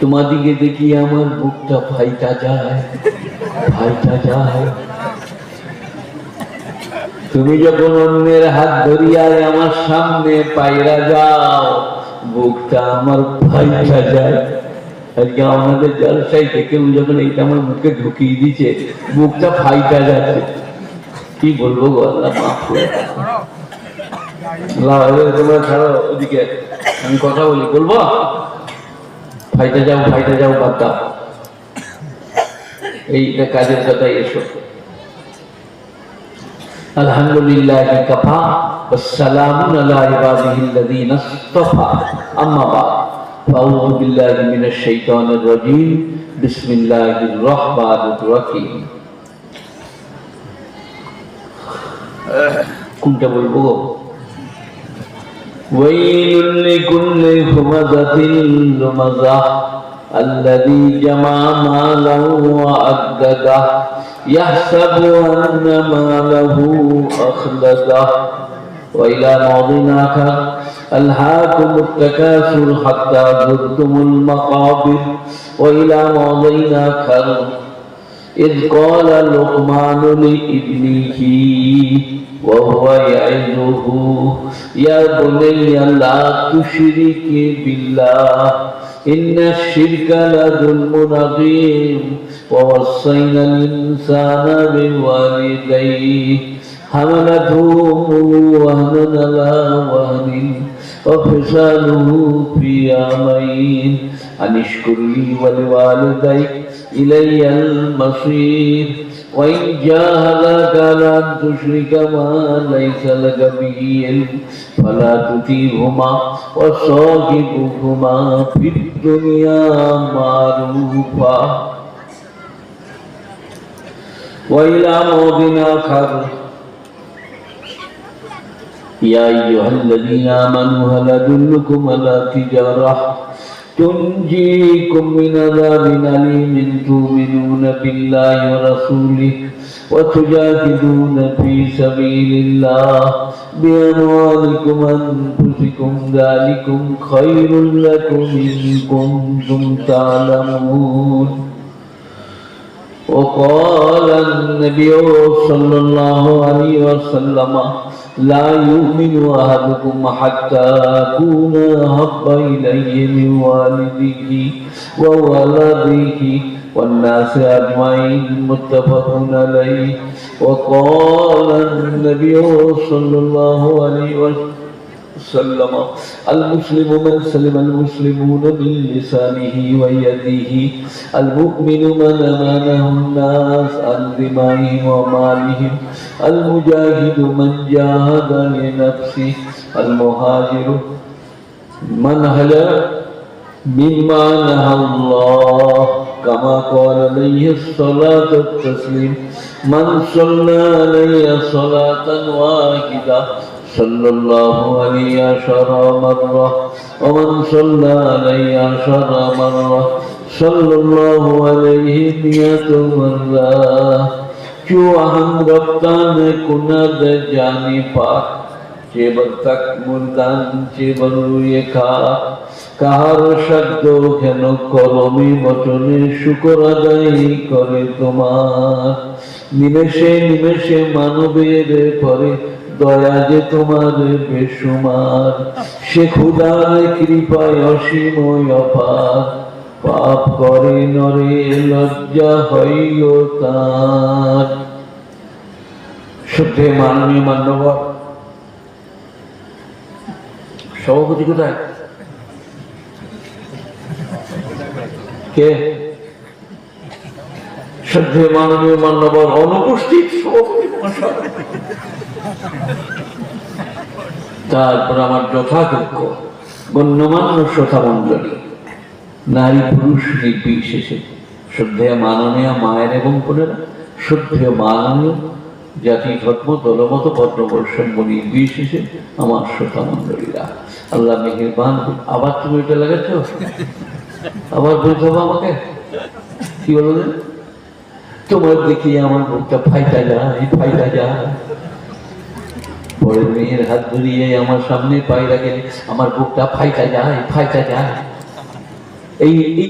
তোমাদিকে দেখি আমার বুকটা ফাইটা যায় ফাইটা যায়। তুমি যখন অন্যের হাত ধরিয়ায় আমার সামনে পায়রা যাও বুকটা আমার ফাইটা যায়। আজকে আমাদের জলসাই থেকে যখন এইটা আমার মুখে ঢুকিয়ে বুকটা ফাইটা যাচ্ছে। কি বলব আল্লাহ, মাফ তোমরা ছাড়ো, ওদিকে আমি কথা বলি, বলব? ফাইটা যাও ফাইটা যাও বাদ দাও এইটা কাজের কথাই এসো আলহামদুলিল্লাহ কাফা والسلام على عباده الذين اصطفى أما بعد فأعوذ بالله من الشيطان الرجيم بسم الله الرحمن الرحيم কোনটা বলবো ويل لكل همزة لمزة الذي جمع مالا وعدده يحسب أن ماله أخلده. وإلى آخر ألهاكم التكاثر حتى زرتم المقابر. وإلى آخر إذ قال لقمان لابنه وهو يعظه يا بني لا تشرك بالله إن الشرك لظلم عظيم ووصينا الإنسان بوالديه حملته وهنا على وهن وفصاله في عامين أن اشكر لي ولوالديك إلي المصير. وإن جاهداك على أن تشرك ما ليس لك به علم. فلا تطيعهما وصاحبهما في الدنيا معروفا. وإلى موضع آخر. يا أيها الذين آمنوا هل أدلكم على تجارة؟ تنجيكم من عذاب أليم تؤمنون بالله ورسوله وتجاهدون في سبيل الله بأموالكم وأنفسكم ذلكم خير لكم إن كنتم تعلمون وقال النبي صلى الله عليه وسلم لا يؤمن أحدكم حتى أكون أحب إليه من والده وولده والناس أجمعين. متفق عليه. وقال النبي صلى الله عليه وسلم وسلم. المسلم من سلم المسلمون من لسانه ويده. المؤمن من أمانه الناس عن دمائهم ومالهم. المجاهد من جاهد لنفسه. المهاجر من هجر مما نهى الله. كما قال عليه الصلاة والتسليم من صلى علي صلاة واحدة صلى الله علي عشر مرة ومن صلى علي عشر مرة صلى الله عليه مئة مرة جو ہم رفتان کند جانی پاک কেবল তাক মুলতান কেবল রুয়ে খা কাহার শব্দ কেন কলমি বচনে শুকর আদায়ী করে তোমার নিমেষে নিমেষে মানবের পরে দয়া যে তোমার বেসুমার সে ক্ষুদার কৃপায় অসীম অপার। পাপ করে নরে, লজ্জা হইও তার। মাননীয় মান্যবর সভাপতি কোথায়? কে? শ্রদ্ধে মাননীয় মান্যবর অনুপস্থিত সভাপতি। তারপর আমার যথাযোগ্য গণ্যমান্য শ্রোতা মন্ডলী নারী পুরুষ নির্বিশেষে, শ্রদ্ধেয় মাননীয় মায়ের এবং বোনেরা, শ্রদ্ধেয় মাননীয় জাতি, ধর্ম, দলমত বর্ণবর্ষম্য নির্বিশেষে আমার শ্রোতা মন্ডলীরা আল্লাহ মেহেরবান আবার তুমি এটা লাগাচ্ছ? আবার বলতে হবে আমাকে? কি বলো যে? তোমার দেখি আমার মুখটা ফাইটা যায় ফাইটা যায়। পরে মেয়ের হাত ধরিয়ে আমার সামনে পায়রা গেলে আমার বুকটা ফাইটা যায় ফাইটা যায়। এই এই